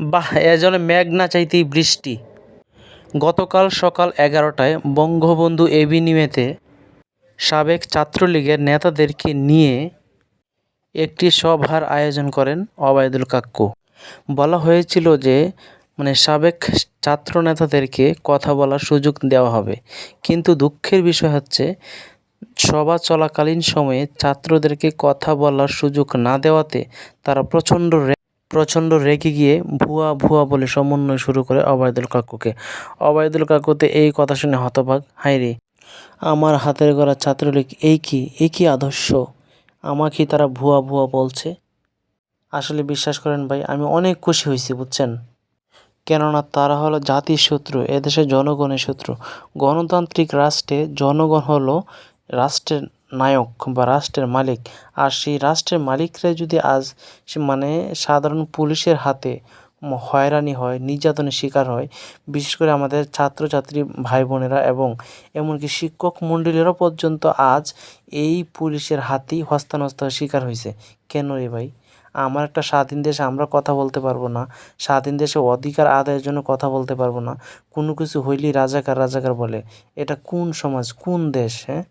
বাহ, এ যেন মেঘ না চাইতেই বৃষ্টি। গতকাল সকাল এগারোটায় বঙ্গবন্ধু এভিনিউতে সাবেক ছাত্রলীগের নেতাদেরকে নিয়ে একটি সভার আয়োজন করেন ওবায়দুল কাক্কু বলা হয়েছিল যে মানে সাবেক ছাত্র নেতাদেরকে কথা বলার সুযোগ দেওয়া হবে। কিন্তু দুঃখের বিষয় হচ্ছে, সভা চলাকালীন সময়ে ছাত্রদেরকে কথা বলার সুযোগ না দেওয়াতে তারা প্রচণ্ড প্রচণ্ড রেগে গিয়ে ভুয়া ভুয়া বলে সমন্বয় শুরু করে অবায়দুল কাকুকে। অবায়দুল কাকুতে এই কথা শুনে হতবাক হায়রে আমার হাতের গড়া ছাত্রলীগ এই কি এই কি আদর্শ? আমাকে তারা ভুয়া ভুয়া বলছে? আসলে বিশ্বাস করেন ভাই, আমি অনেক খুশি হয়েছি, বুঝছেন? কেননা তারা হলো জাতির শত্রু, এদেশের জনগণের শত্রু। গণতান্ত্রিক রাষ্ট্রে জনগণ হলো রাষ্ট্রের নায়ক বা রাষ্ট্রের মালিক। আর সেই রাষ্ট্রের মালিকরা যদি আজ সে মানে সাধারণ পুলিশের হাতে হয়রানি হয়, নির্যাতনের শিকার হয়, বিশেষ করে আমাদের ছাত্রছাত্রী ভাই বোনেরা এবং এমনকি শিক্ষক মণ্ডলীরও পর্যন্ত আজ এই পুলিশের হাতেই হস্তানস্তার শিকার হয়েছে। কেন রে ভাই? আমার একটা স্বাধীন দেশে আমরা কথা বলতে পারব না। স্বাধীন দেশে অধিকার আদায়ের জন্য কথা বলতে পারব না। কোনো কিছু হইলেই রাজাকার রাজাকার বলে। এটা কোন সমাজ? কোন দেশ হ্যাঁ?